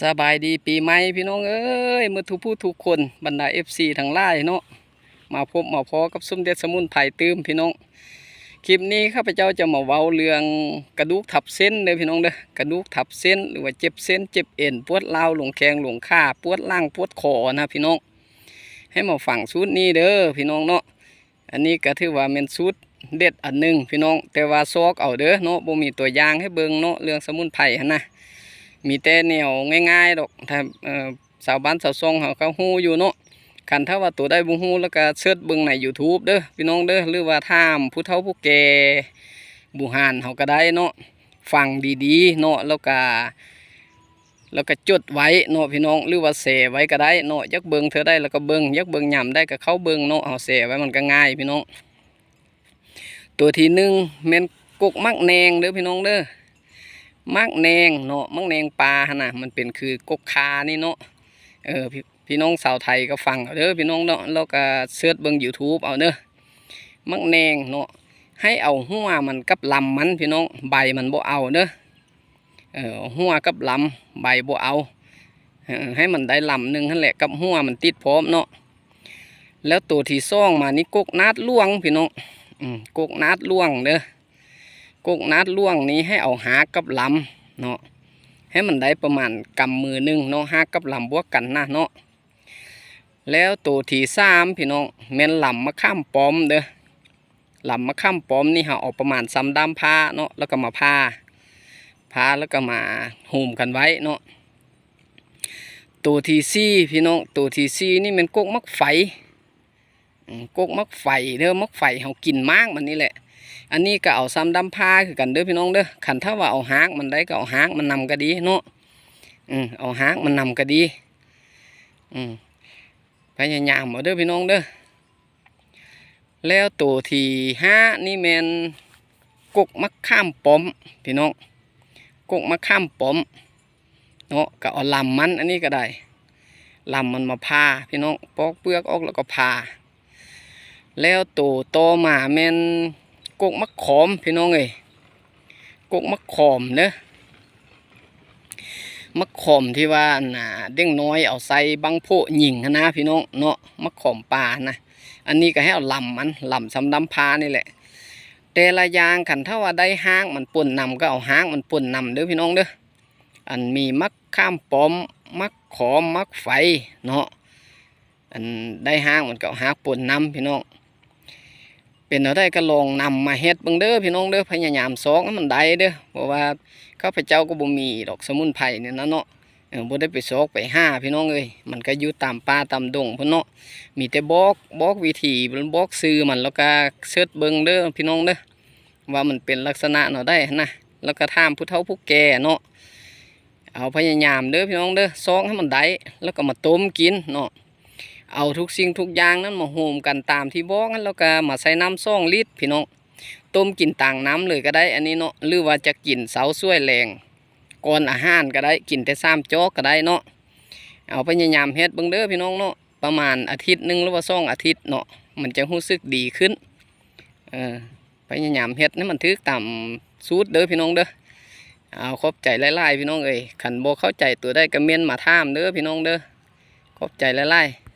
สบายดีปีใหม่พี่น้องเอ้ยมือทุกผู้ทุกคนบรรดา FC ทั้งหลายเนาะมาพบมาพอกับสมเด็จสมุนไพรตื้มพี่น้องคลิปนี้ข้าพเจ้าจะมาเว้าเรื่องกระดูกทับเส้นเด้อพี่น้องเด้อกระดูกทับเส้นหรือว่าเจ็บเส้นเจ็บเอ็นปวดเล้าหลงแขงหลงขาปวดล่างปวดคอนะพี่น้อง ให้มาฟังสูตรนี้เด้อพี่น้องเนาะอันนี้ก็ถือว่าเป็นสูตรเด็ดอันหนึ่งพี่น้อง แต่ว่าซอกเอาเด้อเนาะบ่มีตัวอย่างให้เบิ่งเนาะเรื่องสมุนไพรนะ มีแต่แนวง่ายๆดอกถ้าสาวบ้านสาวซองเขาเขาฮู้อยู่เนาะคันถ้าว่าตัวได้บ่ฮู้แล้วก็เสิร์ชเบิ่งใน YouTube เด้อพี่น้องเด้อหรือว่าถามผู้เฒ่าผู้แก่บุหานเขาก็ได้เนาะฟังดีๆเนาะแล้วก็แล้วก็จดไว้เนาะพี่น้องหรือว่าเสไว้ก็ได้เนาะยักเบิงเธอได้แล้วก็เบิงยักเบิ่งย่ำได้ก็เข้าเบิงเนาะเอาเสไว้มันก็ง่ายพี่น้อง ตัวที่หนึ่งแม่นกุกมักแนงเด้อพี่น้องเด้อ มักแนงเนาะมักแนงปลาหั่นน่ะมันเป็นคือกกคานี่เนาะเออพี่พี่น้องสาวไทยก็ฟังเอาเด้อพี่น้องเนาะแล้วก็เสิร์ชเบิ่ง YouTube เอาเด้อมักแนงเนาะให้เอาหัวมันกับลำมันพี่น้องใบมันบ่เอาเด้อเออหัวกับลำใบบ่เอาให้มันได้ลำหนึ่งนั่นแหละกับหัวมันติดพร้อมเนาะแล้วตัวที่ซ่องมานี่กกนาดล่วงพี่น้องอืมกกนาดล่วงเด้อ กกนัดล่วงนี้ให้เอาหากับลำเนาะให้มันได้ประมาณกำมือหนึ่งเนาะหากับลำบวกกันนะเนาะแล้วตัวที่สามพี่น้องแม่นลำมะข้ามป้อมเด้อลำมะข้ามป้อมนี่เฮาเอาประมาณซ้ำดำผ้าเนาะแล้วก็มาผ้าผ้าแล้วก็มาหุ่มกันไว้เนาะตัวที่สี่พี่น้องตัวที่สี่นี่มันกกมักไฟอืมกกมักไฟเด้อมักไฟเฮากินมากมันนี่แหละ อันนี้ก็เอาซ้ำดำผ้าคือกันเด้อพี่น้องเด้อขันถ้าว่าเอาหากมันได้ก็เอาหากมันนำก็ดีเนาะอืมเอาหากมันนำก็ดี อืมพยายามเอาเด้อพี่น้องเด้อแล้วตัวที่ห้านี่แมนกกมะข้ามป้อมพี่น้องกกมะข้ามป้อมเนาะก็เอาลำมันอันนี้ก็ได้ลำมันมาพาพี่น้องปอกเปลือกออกแล้วก็พาแล้วตัวโตมาแมน กกมะขอมพี่น้องเอ้ยกกมะขอมเด้อมะขอมที่ว่าน่ะเด้งน้อยเอาใส่บังโพหญิงนะพี่น้องเนาะมะขอมปลานะอันนี้ก็ให้เอาลำมันลำสำดำพานี่แหละ แต่ละยางขันถ้าว่าได้ห้างมันป่นนำก็เอาห้างมันป่นนำเด้อพี่น้องเด้ออันมีมักข้ามปอมมักขอมมักไฟเนาะอันได้ห้างมันก็เอาห้างป่นนำพี่น้อง เป็นเอาได้ก็ลองนำมาเฮ็ดเบิ่งเด้อพี่น้องเด้อพยายามซอกให้มันได้เด้อเพราะว่าข้าพเจ้าก็บ่มีดอกสมุนไพรเนี่ยนะเนาะบ่ได้ไปซอกไปห้าพี่น้องเอ้ยมันก็อยู่ตามป่าตามดงพุ่นเนาะมีแต่บอกบอกวิธีบอกซื้อมันแล้วก็เสิร์ชเบิ่งเด้อพี่น้องเด้อว่ามันเป็นลักษณะเนาะได้นะแล้วก็ถามผู้เฒ่าผู้แก่เนาะเอาพยายามเด้อพี่น้องเด้อซอกให้มันได้แล้วก็มาต้มกินเนาะ เอาทุกสิ่งทุกอย่างนั้นมาโฮมกันตามที่บอกนั้นแล้วก็มาใส่น้ำซ่องลิตรพี่น้องต้มกินต่างน้ำเลยก็ได้ อันนี้เนาะหรือว่าจะกินเสาช่วยแรงก่อนอาหารก็ได้กินแต่ซ้ำโจ๊กก็ได้เนาะเอาพยายามเฮ็ดเบิ่งเด้อพี่น้องเนาะประมาณอาทิตย์หนึ่งหรือว่าสองอาทิตย์เนาะมันจะรู้สึกดีขึ้นเออพยายามเฮ็ดให้มันถึกตามสูตรเด้อพี่น้องเด้อเอาขอบใจหลายๆพี่น้องเอ้ยขันโบเข้าใจตัวได้ก็เมียนมาถามเด้อพี่น้องเด้อขอบใจหลายๆ